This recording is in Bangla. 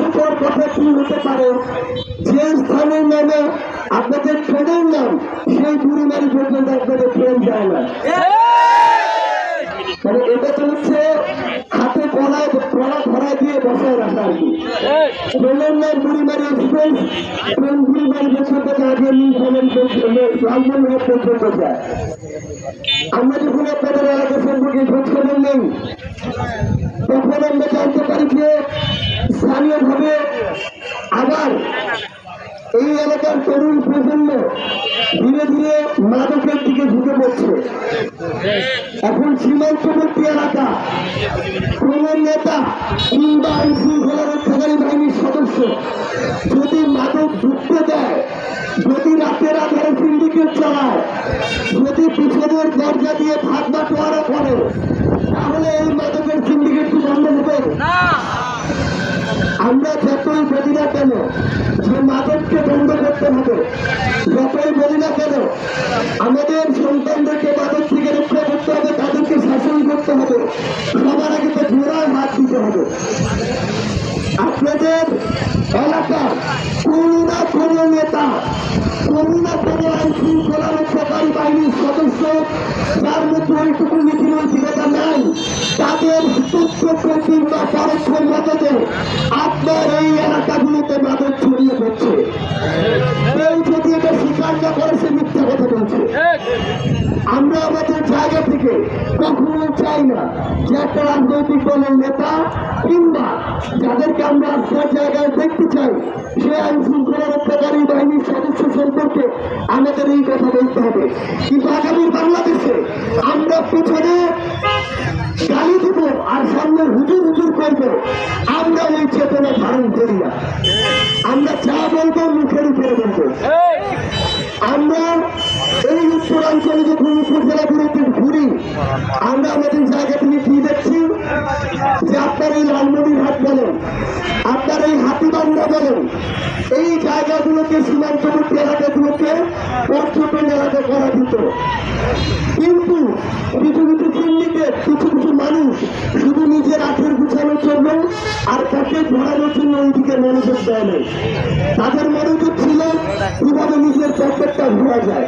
হাস্যকর কথা কি হতে পারে? যে স্থানের নামে আপনাদের ট্রেনের নাম, সেই বুড়িমারি পর্যন্ত আপনাদের ট্রেন যায় না। মানে এটা তো হচ্ছে হাতে কলা কলা ধরা দিয়ে বসায় রাখা আর কি। ট্রেনের নাম বুড়িমারি এক্সপ্রেস ট্রেন বুড়িমারি পর্যন্ত না গিয়ে নীল ফলেন লালমোহন পর্যন্ত যায়। আমরা যখন আপনাদের এলাকা সম্পর্কে খোঁজ খবর নেই তখন আমরা জানতে পারি যে স্থানীয়ভাবে আবার এই এলাকার তরুণ প্রজন্ম ধীরে ধীরে মাদকের দিকে ঝুঁকে পড়ছে। এখন সীমান্তবর্তী এলাকা কোন নেতা কিংবা আইন শৃঙ্খলা রক্ষাকারী বাহিনীর সদস্য যদি মাদক ঢুকতে দেয় যদি রাতের আধারে সিন্ডিকেট চালায় যদি পিছনের দরজা দিয়ে ভাত বাটোয়ারা করে তাহলে এই মাদকের সিন্ডিকেট কি বন্ধ হবে? আমরা যতই বলি না কেন যে মাদককে বন্ধ করতে হবে যতই বলি না কেন? আমাদের সন্তানদেরকে মাদক থেকে রক্ষা করতে হবে, তাদেরকে শাসন করতে হবে। সবার আগে তো জোড়ায় হাত দিতে হবে। আপনাদের এলাকার কোন না কোন নেতা, কোন না কোন আইন শৃঙ্খলা রক্ষাকারী বাহিনীর সদস্য, যার মধ্যে ওইটুকু নীতি নৈতিকতা নাই, তাদের প্রত্যক্ষ কিংবা পরোক্ষ মদতে আপনার এই এলাকাগুলোতে মাদক ছড়িয়ে পড়ছে। আমরা আমাদের জায়গা থেকে কখনো চাই না যে একটা রাজনৈতিক দলের নেতা কিংবা যাদেরকে আমরা আপনার জায়গায় দেখতে চাই সে আইন শৃঙ্খলা রক্ষাকারী বাহিনীর সদস্য সম্পর্কে আমাদের এই কথা বলতে হবে। কিন্তু আগামী বাংলাদেশে আমরা পিছনে গালি দেব আর সামনে হুজুর হুজুর করব আমরা ওই চেতনা ধারণ করি না। আমরা যা বলব মুখের উপরে বলব। আমরা এই উত্তরাঞ্চলে ঘুরি আমরা আমাদের জায়গা থেকে কি দেখছি? যে আপনার এই লালমনিরহাট বলেন, আপনার এই হাতিবান্ধা বলেন, এই জায়গাগুলোকে, সীমান্তবর্তী এলাকাগুলোকে পর্যটন এলাকা করা যেত কিন্তু কিছু কিছু সিন্ডিকেট, কিছু কিছু মানুষ শুধু নিজের আঠের গুছানোর জন্য আর তাকে ধরানোর জন্য ওইদিকে মনোযোগ দেয় নাই। তাদের মনোযোগ ছিল কীভাবে নিজের পকেটটা ঘোরা যায়।